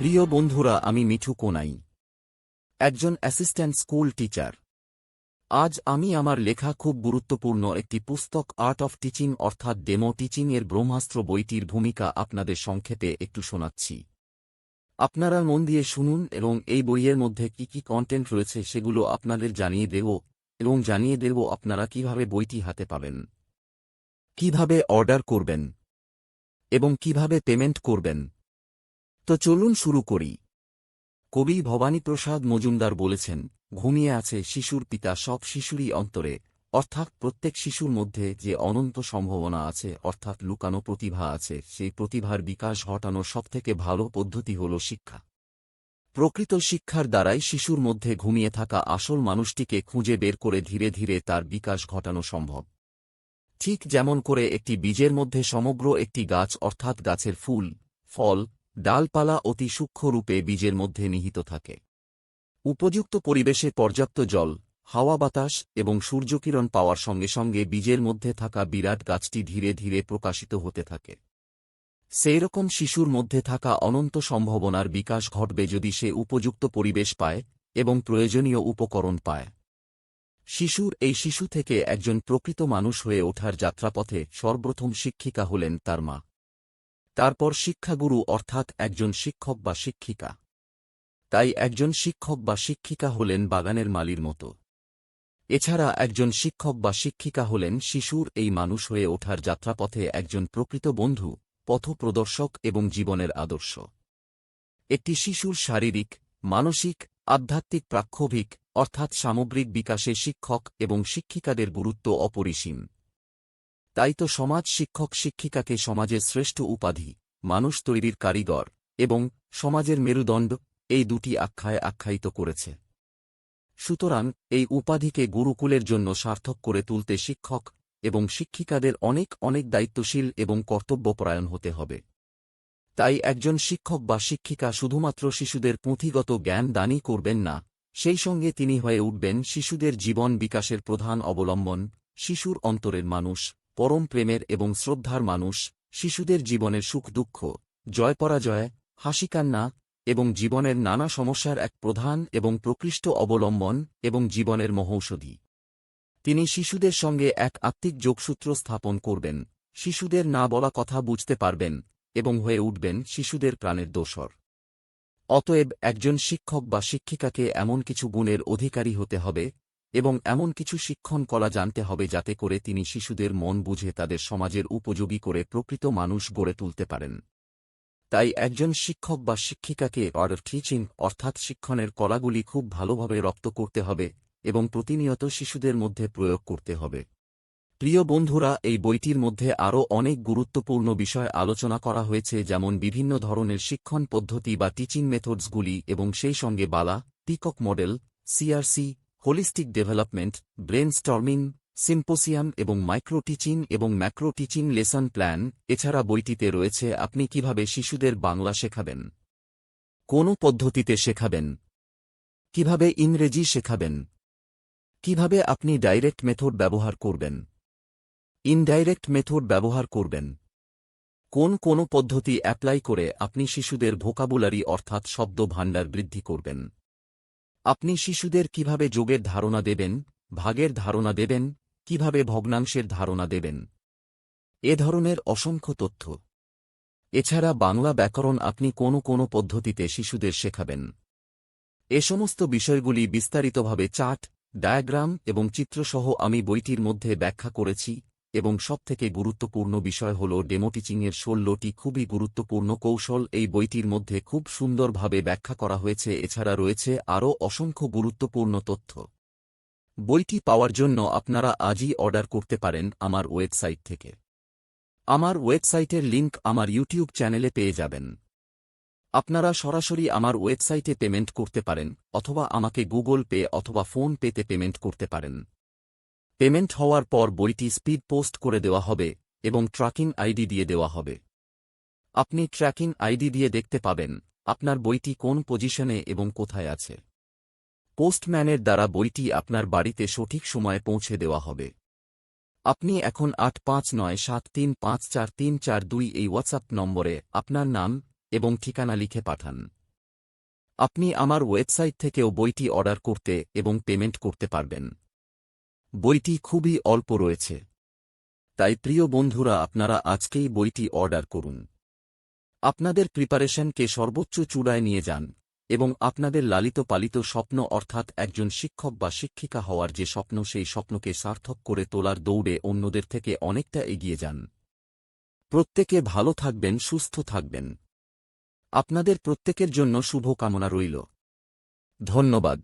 প্রিয় বন্ধুরা, আমি মিঠু কোনাই, একজন অ্যাসিস্ট্যান্ট স্কুল টিচার আজ আমি আমার লেখা খুব গুরুত্বপূর্ণ একটি পুস্তক আর্ট অফ টিচিং অর্থাৎ ডেমো টিচিং এর ব্রহ্মাস্ত্র বইটির ভূমিকা আপনাদের সংক্ষেপে একটু শোনাচ্ছি। আপনারা মন দিয়ে শুনুন, এবং এই বইয়ের মধ্যে কি কি কন্টেন্ট রয়েছে সেগুলো আপনাদের জানিয়ে দেব, এবং জানিয়ে দেব আপনারা কীভাবে বইটি হাতে পাবেন, কীভাবে অর্ডার করবেন, এবং কীভাবে পেমেন্ট করবেন। তো চলুন শুরু করি। কবি ভবানীপ্রসাদ মজুমদার বলেছেন, ঘুমিয়ে আছে শিশুর পিতা সব শিশুরই অন্তরে, অর্থাৎ প্রত্যেক শিশুর মধ্যে যে অনন্ত সম্ভাবনা আছে, অর্থাৎ লুকানো প্রতিভা আছে, সেই প্রতিভার বিকাশ ঘটানোর সবথেকে ভালো পদ্ধতি হল শিক্ষা। প্রকৃত শিক্ষার দ্বারাই শিশুর মধ্যে ঘুমিয়ে থাকা আসল মানুষটিকে খুঁজে বের করে ধীরে ধীরে তার বিকাশ ঘটানো সম্ভব। ঠিক যেমন করে একটি বীজের মধ্যে সমগ্র একটি গাছ, অর্থাৎ গাছের ফুল, ফল ডালপালা অতি সূক্ষ্মরূপে বীজের মধ্যে নিহিত থাকে। উপযুক্ত পরিবেশে পর্যাপ্ত জল, হাওয়া বাতাস এবং সূর্যকিরণ পাওয়ার সঙ্গে সঙ্গে বীজের মধ্যে থাকা বিরাট গাছটি ধীরে ধীরে প্রকাশিত হতে থাকে। সেইরকম শিশুর মধ্যে থাকা অনন্ত সম্ভাবনার বিকাশ ঘটবে যদি সে উপযুক্ত পরিবেশ পায় এবং প্রয়োজনীয় উপকরণ পায়। শিশুর এই শিশু থেকে একজন প্রকৃত মানুষ হয়ে ওঠার যাত্রাপথে সর্বপ্রথম শিক্ষিকা হলেন তার মা। তারপর শিক্ষাগুরু অর্থাৎ একজন শিক্ষক বা শিক্ষিকা। তাই একজন শিক্ষক বা শিক্ষিকা হলেন বাগানের মালির মতো। এছাড়া একজন শিক্ষক বা শিক্ষিকা হলেন শিশুর এই মানুষ হয়ে ওঠার যাত্রাপথে একজন প্রকৃত বন্ধু, পথপ্রদর্শক এবং জীবনের আদর্শ। একটি শিশুর শারীরিক, মানসিক, আধ্যাত্মিক প্রাক্ষোভিক অর্থাৎ সামগ্রিক বিকাশে শিক্ষক এবং শিক্ষিকাদের গুরুত্ব অপরিসীম। তাই তো সমাজ শিক্ষক শিক্ষিকাকে সমাজের শ্রেষ্ঠ উপাধি, মানুষ তৈরির কারিগর এবং সমাজের মেরুদণ্ড, এই দুটি আখ্যায় আখ্যায়িত করেছে। সুতরাং এই উপাধিকে গুরুকুলের জন্য সার্থক করে তুলতে শিক্ষক এবং শিক্ষিকাদের অনেক অনেক দায়িত্বশীল এবং কর্তব্যপরায়ণ হতে হবে। তাই একজন শিক্ষক বা শিক্ষিকা শুধুমাত্র শিশুদের পুঁথিগত জ্ঞান দানই করবেন না, সেই সঙ্গে তিনি হয়ে উঠবেন শিশুদের জীবন বিকাশের প্রধান অবলম্বন, শিশুর অন্তরের মানুষ পরম প্রেমের এবং শ্রদ্ধার মানুষ, শিশুদের জীবনের সুখ দুঃখ, জয় পরাজয় হাসিকান্না এবং জীবনের নানা সমস্যার এক প্রধান এবং প্রকৃষ্ট অবলম্বন এবং জীবনের মহৌষধি। তিনি শিশুদের সঙ্গে এক আত্মিক যোগসূত্র স্থাপন করবেন, শিশুদের না বলা কথা বুঝতে পারবেন, এবং হয়ে উঠবেন শিশুদের প্রাণের দোসর। অতএব একজন শিক্ষক বা শিক্ষিকাকে এমন কিছু গুণের অধিকারী হতে হবে এবং এমন কিছু শিক্ষণ কলা জানতে হবে যাতে করে তিনি শিশুদের মন বুঝে তাদের সমাজের উপযোগী করে প্রকৃত মানুষ গড়ে তুলতে পারেন। তাই একজন শিক্ষক বা শিক্ষিকাকে অর্ডার টিচিং অর্থাৎ শিক্ষণের কলাগুলি খুব ভালোভাবে রপ্ত করতে হবে এবং প্রতিনিয়ত শিশুদের মধ্যে প্রয়োগ করতে হবে। প্রিয় বন্ধুরা, এই বইটির মধ্যে আরও অনেক গুরুত্বপূর্ণ বিষয় আলোচনা করা হয়েছে, যেমন বিভিন্ন ধরনের শিক্ষণ পদ্ধতি বা টিচিং মেথডসগুলি এবং সেই সঙ্গে BALA peacock model CRC holistic development brainstorming symposium এবং মাইক্রো টিচিং এবং ম্যাক্রো টিচিং লেসন প্ল্যান এছাড়া বইটিতে রয়েছে আপনি কীভাবে শিশুদের বাংলা শেখাবেন। কোন পদ্ধতিতে শেখাবেন? কীভাবে ইংরেজি শেখাবেন? কীভাবে আপনি ডাইরেক্ট মেথড ব্যবহার করবেন? ইনডাইরেক্ট মেথড ব্যবহার করবেন। কোন কোন পদ্ধতি অ্যাপ্লাই করে আপনি শিশুদের ভোকাবুলারি অর্থাৎ শব্দ ভাণ্ডার বৃদ্ধি করবেন। আপনি শিশুদের কীভাবে যোগের ধারণা দেবেন, ভাগের ধারণা দেবেন, কীভাবে ভগ্নাংশের ধারণা দেবেন? এ ধরনের অসংখ্য তথ্য। এছাড়া বাংলা ব্যাকরণ আপনি কোন কোন পদ্ধতিতে শিশুদের শেখাবেন? এ সমস্ত বিষয়গুলি বিস্তারিতভাবে চার্ট, ডায়াগ্রাম এবং চিত্রসহ আমি বইটির মধ্যে ব্যাখ্যা করেছি। এবং সবথেকে গুরুত্বপূর্ণ বিষয় হল ডেমোটিচিংয়ের ষোলোটি খুবই গুরুত্বপূর্ণ কৌশল। এই বইটির মধ্যে খুব সুন্দরভাবে ব্যাখ্যা করা হয়েছে। এছাড়া রয়েছে আরও অসংখ্য গুরুত্বপূর্ণ তথ্য। বইটি পাওয়ার জন্য আপনারা আজই অর্ডার করতে পারেন আমার ওয়েবসাইট থেকে। আমার ওয়েবসাইটের লিংক আমার ইউটিউব চ্যানেলে পেয়ে যাবেন। আপনারা সরাসরি আমার ওয়েবসাইটে পেমেন্ট করতে পারেন, অথবা আমাকে গুগল পে অথবা ফোন পেতে পেমেন্ট করতে পারেন। পেমেন্ট হওয়ার পর বইটি স্পিড পোস্ট করে দেওয়া হবে এবং ট্র্যাকিং আইডি দিয়ে দেওয়া হবে। আপনি ট্র্যাকিং আইডি দিয়ে দেখতে পাবেন আপনার বইটি কোন পজিশনে এবং কোথায় আছে। পোস্টম্যানের দ্বারা বইটি আপনার বাড়িতে সঠিক সময়ে পৌঁছে দেওয়া হবে। আপনি এখন আট পাঁচ নয় সাত তিন পাঁচ চার তিন চার দুই এই হোয়াটসঅ্যাপ নম্বরে আপনার নাম এবং ঠিকানা লিখে পাঠান। আপনি আমার ওয়েবসাইট থেকেও বইটি অর্ডার করতে এবং পেমেন্ট করতে পারবেন। বইটি খুবই অল্প রয়েছে। তাই প্রিয় বন্ধুরা, আপনারা আজকেই বইটি অর্ডার করুন। আপনাদের প্রিপারেশনকে সর্বোচ্চ চূড়ায় নিয়ে যান এবং আপনাদের লালিত পালিত স্বপ্ন অর্থাৎ একজন শিক্ষক বা শিক্ষিকা হওয়ার যে স্বপ্ন, সেই স্বপ্নকে সার্থক করে তোলার দৌড়ে অন্যদের থেকে অনেকটা এগিয়ে যান। প্রত্যেকে ভালো থাকবেন, সুস্থ থাকবেন। আপনাদের প্রত্যেকের জন্য শুভ কামনা রইল। ধন্যবাদ।